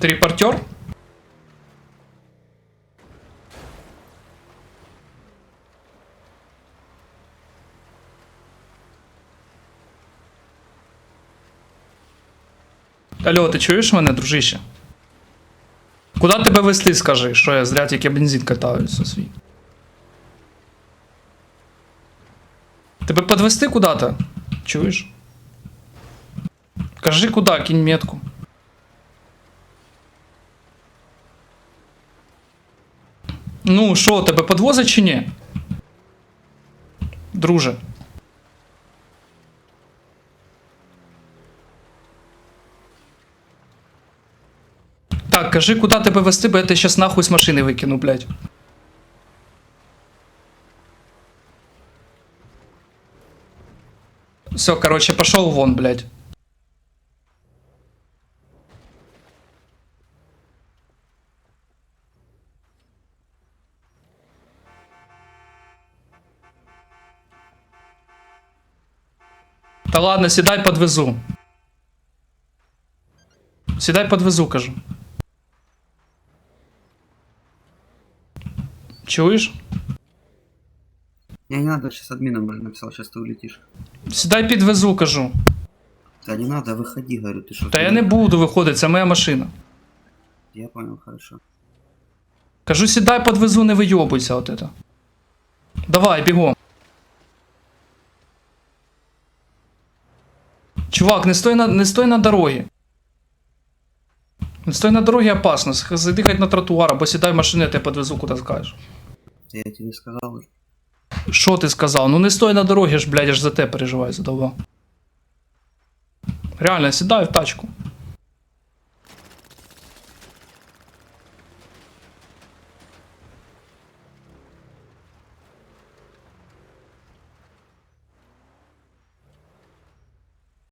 Ты репортер? Алло, ти чуєш мене, дружище? Куда тебе вести, скажи, що я зря тільки бензин катаюся свій. Тебе подвести куда-то? Чуєш? Кажи куда, кинь метку. Ну, що, тебе подвозять чи ні? Друже. Так, кажи, куда тебе вести, бо я тебе щас нахуй з машини викину, блядь. Все, короче, пошел вон, блядь. Та ладно, сідай подвезу. Сідай подвезу, кажу. Чуєш? Не, не надо, сейчас админом блин, написал, сейчас ты улетишь. Сідай підвезу, кажу. Да не надо, выходи, говорю, ты что? Та я не буду виходити, це моя машина. Я понял, хорошо. Кажу, сідай подвезу, не вийобуйся от это. Давай, бігом. Чувак, не стой на, не стой на дорогі. Не стой на дорогі опасно. Зайди хоть на тротуар, або сідай в машину, я тебе подвезу, куди скажеш. Я тебе сказал уже. Що ти сказав? Ну не стой на дорогі ж, блядь, я ж за те переживаю, задовбав. Реально, сідай в тачку.